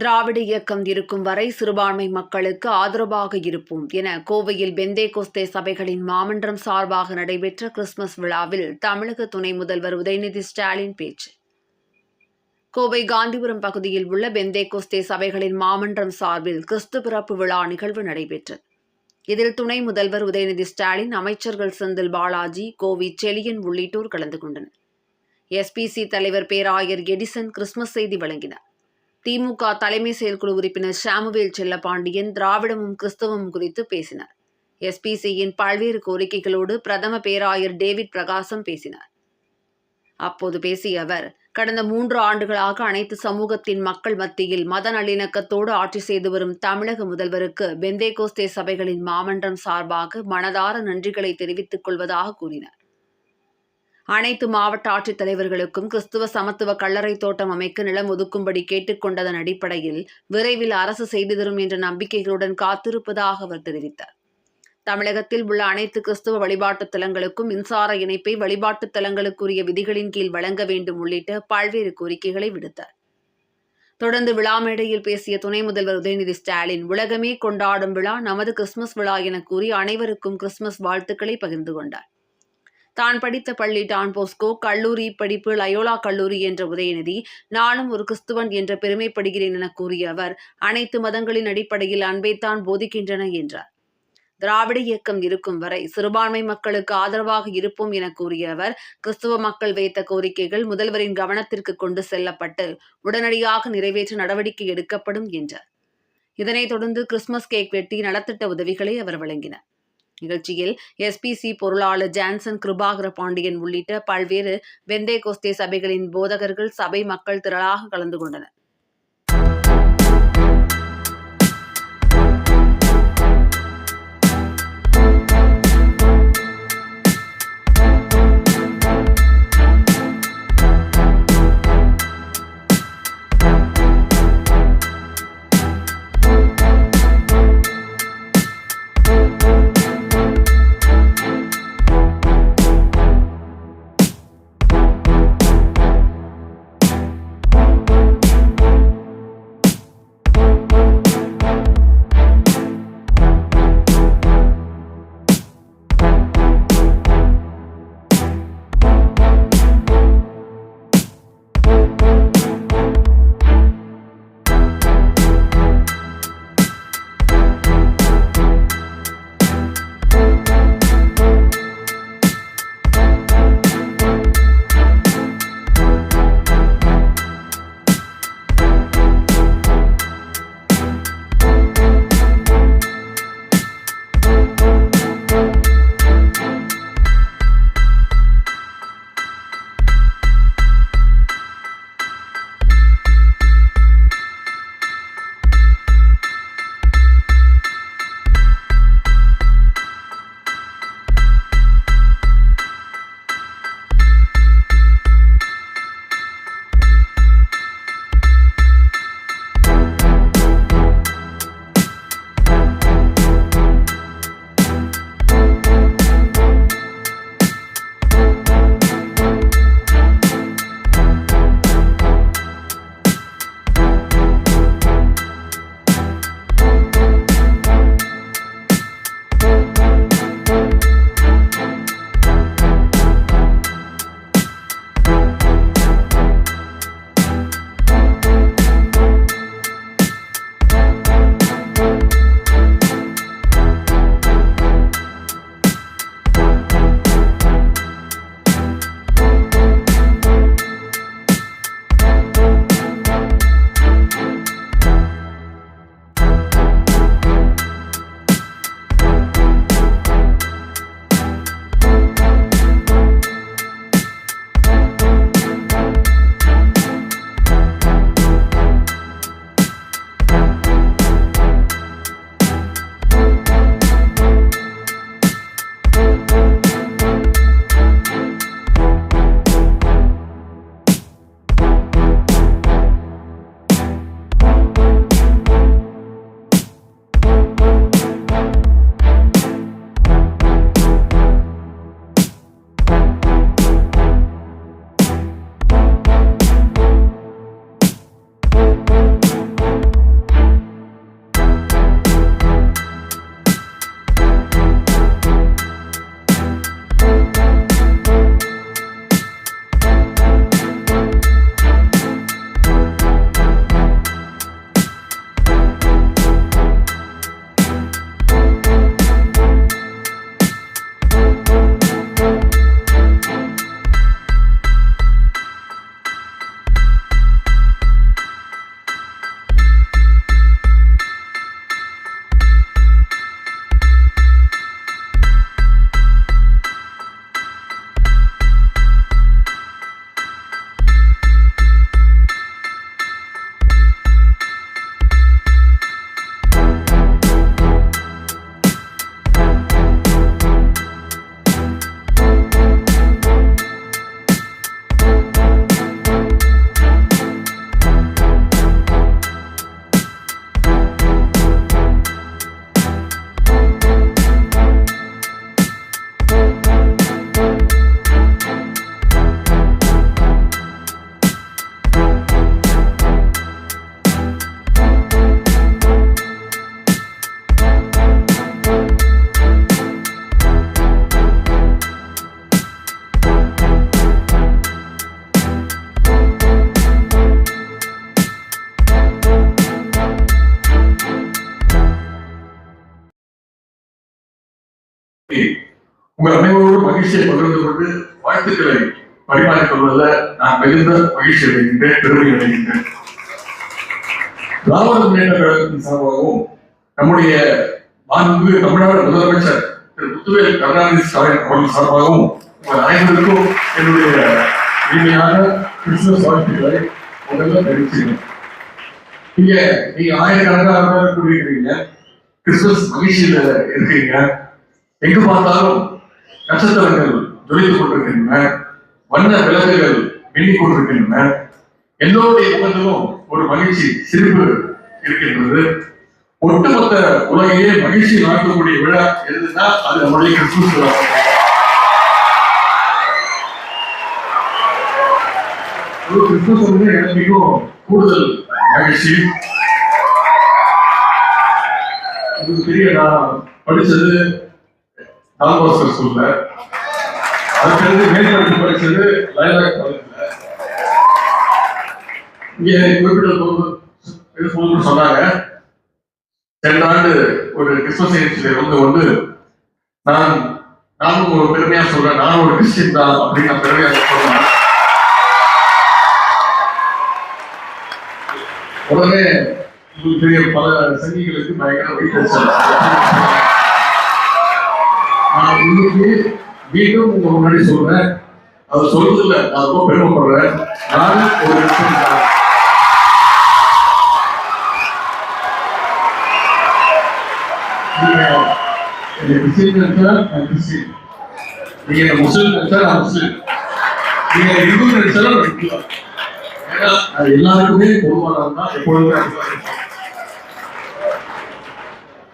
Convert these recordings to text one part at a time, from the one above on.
திராவிட இயக்கம் இருக்கும் வரை சிறுபான்மை மக்களுக்கு ஆதரவாக இருப்போம் என கோவையில் பெந்தே கோஸ்தே சபைகளின் மாமன்றம் சார்பாக நடைபெற்ற கிறிஸ்துமஸ் விழாவில் தமிழக துணை முதல்வர் உதயநிதி ஸ்டாலின் பேச்சு. கோவை காந்திபுரம் பகுதியில் உள்ள பெந்தே கோஸ்தே சபைகளின் மாமன்றம் சார்பில் கிறிஸ்து பிறப்பு விழா நிகழ்வு நடைபெற்றது இதில் துணை முதல்வர் உதயநிதி ஸ்டாலின் அமைச்சர்கள் செந்தில் பாலாஜி கோவி செலியன் உள்ளிட்டோர் கலந்து கொண்டனர். எஸ்பிசி தலைவர் பேராயர் எடிசன் கிறிஸ்துமஸ் செய்தி வழங்கினார். திமுக தலைமை செயற்குழு உறுப்பினர் ஷாமுவேல் செல்லப்பாண்டியன் திராவிடமும் கிறிஸ்தவமும் குறித்து பேசினார். எஸ்பிசியின் பல்வேறு கோரிக்கைகளோடு பிரதம பேராயர் டேவிட் பிரகாசம் பேசினார். அப்போது பேசிய அவர் கடந்த மூன்று ஆண்டுகளாக அனைத்து சமூகத்தின் மக்கள் மத்தியில் மத நல்லிணக்கத்தோடு ஆட்சி செய்து வரும் தமிழக முதல்வருக்கு பெந்தேகோஸ்தே சபைகளின் மாமன்றம் சார்பாக மனதார நன்றிகளை தெரிவித்துக் கொள்வதாக கூறினார். அனைத்து மாவட்ட ஆட்சித்தலைவர்களுக்கும் கிறிஸ்துவ சமத்துவ கல்லறை தோட்டம் அமைக்க நிலம் ஒதுக்கும்படி கேட்டுக்கொண்டதன் அடிப்படையில் விரைவில் அரசு செய்து தரும் என்ற நம்பிக்கைகளுடன் காத்திருப்பதாக அவர் தெரிவித்தார். தமிழகத்தில் உள்ள அனைத்து கிறிஸ்துவ வழிபாட்டுத் தலங்களுக்கும் மின்சார இணைப்பை வழிபாட்டுத் தலங்களுக்குரிய விதிகளின் கீழ் வழங்க வேண்டும் உள்ளிட்ட பல்வேறு கோரிக்கைகளை விடுத்தார். தொடர்ந்து விழா மேடையில் பேசிய துணை முதல்வர் உதயநிதி ஸ்டாலின் உலகமே கொண்டாடும் விழா நமது கிறிஸ்துமஸ் விழா என கூறி அனைவருக்கும் கிறிஸ்துமஸ் வாழ்த்துக்களை பகிர்ந்து கொண்டார். தான் படித்த பள்ளி டான் போஸ்கோ கல்லூரி படிப்பு லயோலா கல்லூரி என்ற உதயநிதி நானும் ஒரு கிறிஸ்துவன் என்ற பெருமைப்படுகிறேன் என கூறிய அவர் அனைத்து மதங்களின் அடிப்படையில் அன்பைத்தான் போதிக்கின்றன என்றார். திராவிட இயக்கம் இருக்கும் வரை சிறுபான்மை மக்களுக்கு ஆதரவாக இருப்போம் என கூறிய அவர் கிறிஸ்துவ மக்கள் வைத்த கோரிக்கைகள் முதல்வரின் கவனத்திற்கு கொண்டு செல்லப்பட்டு உடனடியாக நிறைவேற்ற நடவடிக்கை எடுக்கப்படும் என்றார். இதனைத் தொடர்ந்து கிறிஸ்துமஸ் கேக் வெட்டி நலத்திட்ட உதவிகளை அவர் வழங்கினார். நிகழ்ச்சியில் எஸ்பிசி பொருளாளர் ஜான்சன் கிருபாகர பாண்டியன் உள்ளிட்ட பல்வேறு வெந்தே கோஸ்தே சபைகளின் போதகர்கள் சபை மக்கள் திரளாக கலந்து கொண்டனர். உங்கள் அனைவரோடு மகிழ்ச்சியை பகிர்ந்து கொண்டு வாழ்த்துக்களை பரிமாறிக் கொள்வதில் நான் மிகுந்த மகிழ்ச்சி அடைகின்றேன் பெருமை அடைகின்றேன். திராவிட முன்னேற்ற கழகத்தின் சார்பாகவும் நம்முடைய மாண்பு தமிழ்நாடு முதலமைச்சர் திரு முத்துவேல் கருணாநிதி ஸ்டாலின் அவர்கள் சார்பாகவும் உங்கள் அனைவருக்கும் என்னுடைய இனிமையான கிறிஸ்துமஸ் வாழ்த்துக்களை முதல்ல தெரிவிச்சுக்கிறேன். நீங்க நீங்க ஆயிரக்கணக்கான கூறியிருக்கீங்க கூடியிருக்கிறீங்க. கிறிஸ்துமஸ் மகிழ்ச்சியில இருக்கீங்க. எங்க பார்த்தாலும் நட்சத்திரங்கள் ஜொலித்துக் கொண்டிருக்கின்றன வண்ண விளக்குகள் மின்னிக் கொண்டிருக்கின்றன. எல்லோருடைய முகத்திலும் ஒரு மகிழ்ச்சி சிரிப்பு இருக்கின்றது. ஒட்டுமொத்த உலகையே மகிழ்ச்சி நடக்கக்கூடிய விழா எதுனா அது நம்முடைய கிறிஸ்துமஸ் விழா. ஒரு கிறிஸ்துமஸ் வந்து எனக்கு மிகவும் கூடுதல் மகிழ்ச்சி. உங்களுக்கு தெரிய நான் படிச்சது டால்பாஸ்கர் ஸ்கூல்ல அதுக்கடுத்து மேற்படிப்பு படிச்சது லைலாக் காலேஜ்ல. இங்க குறிப்பிட்ட போது- சொன்னாங்க. சென்ற ஆண்டு ஒரு கிறிஸ்துமஸ் நிகழ்ச்சியில வந்து வந்து நான் நானும் ஒரு பெருமையா சொல்றேன். நானும் ஒரு கிறிஸ்டின் தான் அப்படின்னு நான் பெருமையா சொல்றேன். உடனே உங்களுக்கு தெரிய பல சங்கிகளுக்கு பயங்கர வைத்தறிச்சல். நான் இன்னைக்கு மீண்டும் உங்க முன்னாடி சொல்றேன். அவர் சொல்றதுல நான் ரொம்ப பெருமைப்படுறேன். நான் ஒரு விஷயம் தான். நினைச்சா நான் கிறிஸ்டியன். நீங்க என்ன நினைச்சா நான் முஸ்லிம். நீங்க இந்து நான் இந்து. ஏன்னா அது எல்லாருக்குமே பொதுவானது தான் எப்பொழுதுமே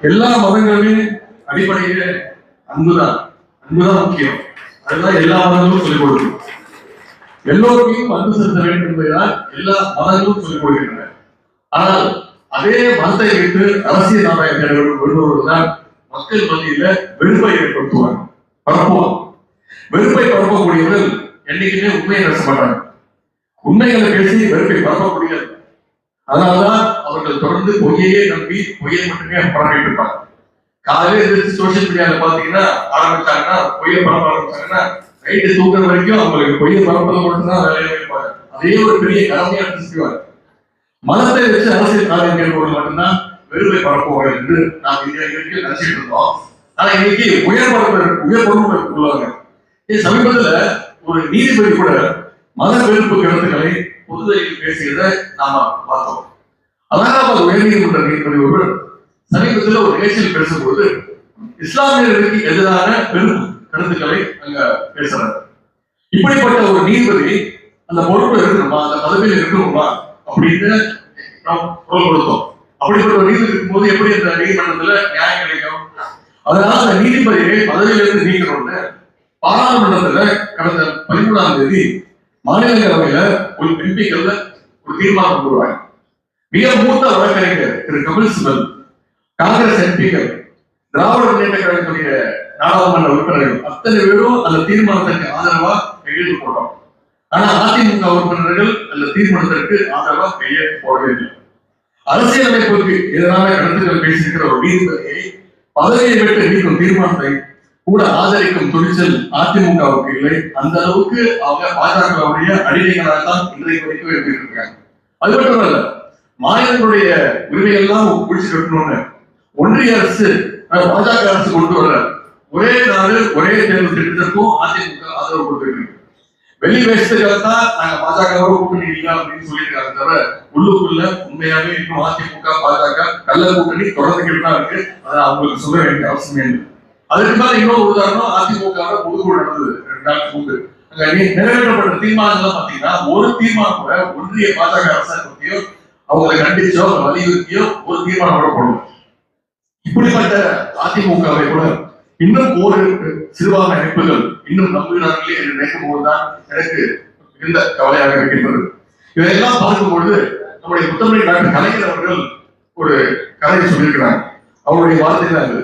எல்லா மதங்களுமே அடிப்படையில் அன்புதான். அன்புதான் முக்கியம். அதுதான் எல்லா மதங்களும் சொல்லிக் கொடுக்கும். எல்லோருக்கும் அன்பு செலுத்த வேண்டும் என்பதுதான் எல்லா மதங்களும் சொல்லிக் கொடுக்கின்றன. ஆனால் அதே மதத்தை வைத்து அரசியல் நாராயண தேட மக்கள் மத்தியில வெறுப்பை ஏற்படுத்துவாங்க. பரப்புவாங்க. வெறுப்பை பரப்பக்கூடியவர்கள் என்னைக்குமே உண்மையை பேச மாட்டாங்க. உண்மைகளை பேசி வெறுப்பை பரப்ப அதனாலதான் அவர்கள் தொடர்ந்து பொய்யையே நம்பி பொய்யை மட்டுமே பரப்பிட்டு இருப்பாங்க. காலையில எந்திரிச்சு சோசியல் மீடியால பாத்தீங்கன்னா ஆரம்பிச்சாங்கன்னா பொய்ய பரப்ப ஆரம்பிச்சாங்கன்னா நைட்டு தூங்குற வரைக்கும் அவங்களுக்கு பொய்ய பரப்பது மட்டும்தான் வேலையை வைப்பாங்க அதே ஒரு பெரிய கடமையா செய்வாங்க. மதத்தை வச்சு அரசியல் காரியம் மேற்கொள்ள மட்டும்தான் வெறுமை பரப்புவாங்க என்று நாம் இந்தியா வரைக்கும் நினைச்சிட்டு இருந்தோம். ஆனா இன்னைக்கு உயர் பரப்பு உயர் பொறுப்பு உள்ளவங்க. இது சமீபத்துல ஒரு நீதிபதி கூட மத வெறுப்பு கருத்துக்களை பொதுவெளியில் பேசியதை நாம பார்த்தோம். அலகாபாத் உயர்நீதிமன்ற நீதிபதி ஒருவர் சமீபத்தில் ஒரு நிகழ்ச்சியில் பேசும்போது இஸ்லாமியர்களுக்கு எதிரான பெரும் கருத்துக்களை அங்க பேசுறாரு இப்படிப்பட்ட ஒரு நீதிபதி அந்த பொறுப்புல இருக்கணுமா? அந்த பதவியில் இருக்கணுமா? அப்படின்னு நாம் குரல் கொடுத்தோம். அப்படிப்பட்ட ஒரு நீதி இருக்கும்போது எப்படி அந்த நீதிமன்றத்துல நியாயம் கிடைக்கும்? அதனால அந்த நீதிபதியை பதவியிலிருந்து நீக்கணும்னு பாராளுமன்றத்துல கடந்த பதிமூணாம் தேதி மாநிலங்களவையில ஒரு எம்பிக்கள்ல ஒரு தீர்மானம் கொண்டு மிக மூத்த வழக்கறிஞர் திரு கபில் சிபல் காங்கிரஸ் எம்பிகள் திராவிட முன்னேற்ற கழகத்துடைய நாடாளுமன்ற உறுப்பினர்கள் அத்தனை பேரும் அந்த தீர்மானத்திற்கு ஆதரவா கையெழுத்து போட்டோம். ஆனா அதிமுக உறுப்பினர்கள் அந்த தீர்மானத்திற்கு ஆதரவா கையெழுத்து போடவில்லை. அரசியலமைப்புக்கு எதிரான கருத்துக்கள் பேசியிருக்கிற ஒரு நீதிபதியை பதவியை விட்டு நீக்கும் தீர்மானத்தை கூட ஆதரிக்கும் துணிச்சல் அதிமுகவுக்கு இல்லை. அந்த அளவுக்கு அவங்க பாஜகவுடைய அடிமைகளாகத்தான் இன்றைக்கு வரைக்கும் இருக்காங்க அது மட்டும் இல்ல மாநிலங்களுடைய உரிமையெல்லாம் குடிச்சு கட்டணும்னு ஒன்றிய அரசு பாஜக அரசு கொண்டு வர ஒரே நாடு ஒரே தேர்வு திட்டத்திற்கும் அதிமுக ஆதரவு கொடுத்துருக்கு வெளி வேஷத்துக்காக தான் நாங்க பாஜகவோட கூட்டணி இல்லை அப்படின்னு சொல்லியிருக்காங்க தவிர உள்ளுக்குள்ள உண்மையாவே இன்னும் அதிமுக பாஜக கள்ள கூட்டணி தொடர்ந்துகிட்டு தான் இருக்கு. அதை அவங்களுக்கு சொல்ல வேண்டிய அவசியம் இல்லை. அதுக்கு மேல இன்னொரு உதாரணம் அதிமுக பொதுக்குழு நடந்தது. ரெண்டு நாளுக்கு முன்பு. அங்க நிறைவேற்றப்பட்ட தீர்மானங்கள் பாத்தீங்கன்னா ஒரு தீர்மானம் கூட ஒன்றிய பாஜக அரசாங்கத்தையோ அவங்களை கண்டிச்சோ வலியுறுத்தியோ ஒரு தீர்மானம் கூட போடணும் இப்படிப்பட்ட அதிமுகவை கூட இன்னும் ஒரு சிறுபான்மை அமைப்புகள் இன்னும் நம்புகிறார்களே என்று நினைக்கும் போதுதான் எனக்கு மிகுந்த கவலையாக இருக்கின்றது. இதையெல்லாம் பார்க்கும்பொழுது நம்முடைய முத்தமிழ் டாக்டர் கலைஞர் அவர்கள் ஒரு கதையை சொல்லியிருக்கிறாங்க அவருடைய வார்த்தை தான்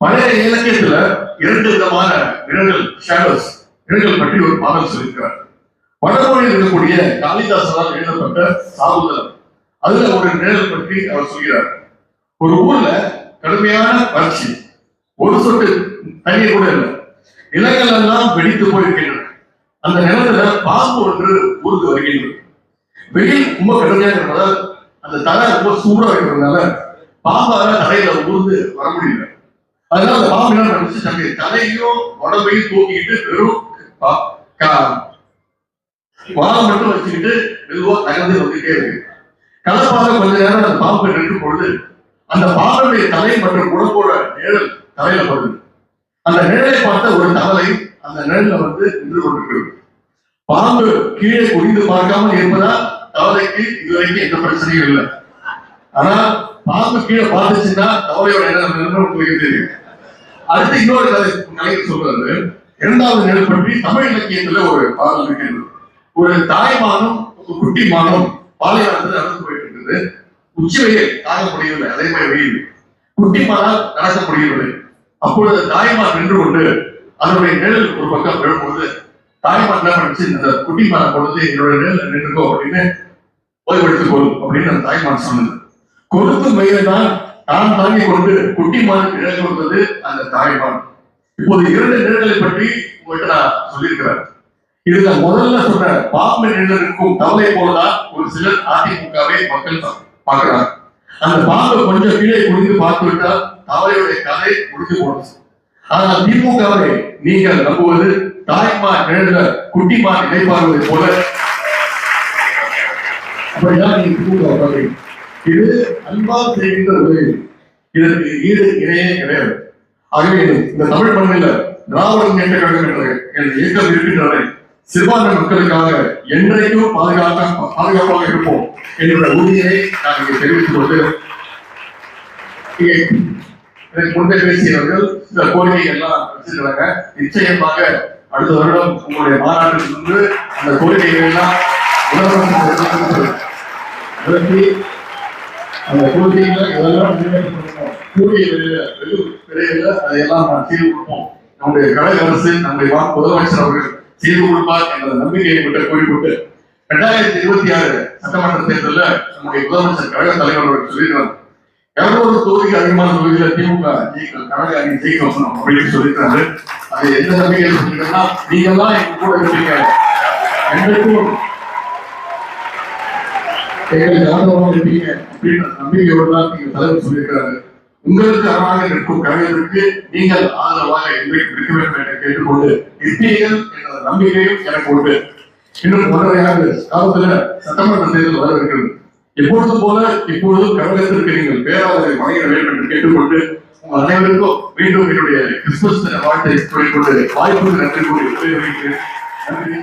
பழைய இலக்கியத்துல இரண்டு விதமான நிழல்கள் ஷேடோஸ் நிழல்கள் பற்றி ஒரு பாடல் சொல்லியிருக்கிறார். வடமொழியில் இருக்கக்கூடிய காளிதாசனால் எழுதப்பட்ட சாகுதலம் அதுல ஒரு நிழல் பற்றி அவர் சொல்கிறார். ஒரு ஊர்ல கடுமையான வறட்சி. ஒரு சொட்டு தண்ணீர் கூட இல்லை. நிலங்கள் எல்லாம் வெடித்து போயிருக்கின்றன. அந்த நிலத்துல பாம்பு ஒன்று ஊர்ந்து வருகின்றது. வெயில் ரொம்ப கடுமையாக இருப்பதால் அந்த தலை ரொம்ப சூடா இருக்கிறதுனால பாம்பால தலையில ஊர்ந்து வர முடியல. அதனால அந்த பாம்பு என்ன பண்ணுச்சு? தன்னுடைய தலையையும் உடம்பையும் தூக்கிட்டு வெறும் பா- மட்டும் வச்சுக்கிட்டு மெதுவா தகர்ந்து வந்துட்டே இருக்கு கலப்பாக கொஞ்ச நேரம் அந்த பாம்பு நின்று பொழுது அந்த பாம்புடைய தலை மற்றும் உடம்போட நிழல் தலையில படுது. அந்த நிழலை பார்த்த ஒரு தவளை அந்த நிழல்ல வந்து நின்று கொண்டிருக்கிறது. பாம்பு கீழே குடிந்து பார்க்காமல் இருப்பதால் தவளைக்கு இதுவரைக்கும் எந்த பிரச்சனையும் இல்லை. ஆனா பாம்பு கீழே பார்த்துச்சுன்னா தவளையோட இடம் நின்று உங்களுக்கு தெரியும் அடுத்து இன்னொரு கதை கலைஞர் சொல்றது இரண்டாவது நிலை பற்றி தமிழ் இலக்கியத்துல ஒரு பாடல் இருக்கிறது. ஒரு தாய்மானம் ஒரு குட்டி மானம் பாலைவனத்தில் நடந்து போயிட்டு இருக்குது. உச்சி வெயில் தாங்க முடியவில்லை அதே மாதிரி வெயில். குட்டி நடக்க முடியவில்லை. அப்பொழுது தாய்மார் நின்று கொண்டு அதனுடைய நிழல் ஒரு பக்கம் விழும்பொழுது தாய்மார் என்ன பண்ணுச்சு? இந்த குட்டிமான பொழுது என்னோட நிழல் நின்றுக்கோ அப்படின்னு ஓய்வெடுத்துக் கொள்ளும் அப்படின்னு அந்த தாய்மான் சொன்னது. கொடுத்து வயது தான் தான் தாங்கிக் கொண்டு குட்டிமான் நிழல் கொடுத்தது அந்த தாய்மான் இப்போது இரண்டு நிழல்களை பற்றி உங்கள்கிட்ட நான் சொல்லியிருக்கிறேன். இதுல முதல்ல சொன்ன பாம்பு நிழலுக்கும் தவளை போலதான் ஒரு சிலர் அதிமுகவை மக்கள் தான் பார்க்கிறார் அந்த பாம்பு கொஞ்சம் கீழே குடிந்து பார்த்து விட்டால் தவளையுடைய கதை முடிஞ்சு போனது. ஆனால் திமுகவை நீங்கள் நம்புவது தாய்மா நிழல குட்டிமா நினைப்பார்கள் போல. அப்படிதான் நீங்க திமுக பார்க்கிறீங்க. இது அன்பால் செய்கின்ற உதவி இதற்கு ஈடு இணையே கிடையாது. ஆகவே இந்த தமிழ் மண்ணில் திராவிடம் என்ற கழகம் என்ற இயக்கம் இருக்கின்றன சிறுபான்மை மக்களுக்காக என்றைக்கும் பாதுகாக்க பாதுகாப்பாக இருப்போம் என்ற உறுதியை நான் இங்கே தெரிவித்துக் கொண்டு இங்கே முன்பே பேசியவர்கள் சில கோரிக்கைகள் எல்லாம் வச்சிருக்கிறாங்க. நிச்சயமாக அடுத்த வருடம் உங்களுடைய மாநாட்டில் இருந்து அந்த கோரிக்கைகள் எல்லாம் முதலமைச்சர் அந்த கோரிக்கைகளை இதெல்லாம் கூடிய விரைவில் அதையெல்லாம் நான் செய்து கொடுப்போம். நம்முடைய கழக அரசு நம்முடைய மா- முதலமைச்சர் அவர்கள் செய்து கொடுப்பார் என்ற நம்பிக்கையை விட்டு கூறிக்கொண்டு இரண்டாயிரத்தி இருபத்தி ஆறு சட்டமன்ற தேர்தலில் நம்முடைய முதலமைச்சர் கழக தலைவர் அவர்கள் சொல்லியிருக்கிறார். இருநூறு தொகுதிக்கு அதிகமான தொகுதியில் திமுக ஜெயிக்கணும் கழக அணி ஜெயிக்கணும் அப்படின்னு சொல்லியிருக்காரு அது எந்த நம்பிக்கையில் சொல்லியிருக்கா நீங்கள் தான் எங்க கூட இருப்பீங்க. என்றைக்கும் எங்களுக்கு ஆதரவாக இருப்பீங்க அப்படின்னு நம்பிக்கையோடு தான் நீங்க தலைவர் சொல்லியிருக்கிறாரு. உங்களுக்கு அரணாக இருக்கும் கழகத்திற்கு நீங்கள் ஆதரவாக என்றைக்கு இருக்க வேண்டும் என்று கேட்டுக்கொண்டு இருப்பீர்கள் என்ற நம்பிக்கையும் எனக்கு உண்டு. இன்னும் ஒன்றரையாக காலத்துல சட்டமன்ற தேர்தல் வர இருக்கிறது எப்பொழுது போல இப்பொழுது கழகத்திற்கு நீங்கள் பேராதரை வழங்கிட வேண்டும் என்று கேட்டுக்கொண்டு உங்கள் அனைவருக்கும் மீண்டும் என்னுடைய கிறிஸ்துமஸ் வாழ்த்தை சொல்லிக்கொண்டு வாய்ப்புக்கு நன்றி கூறி நன்றி.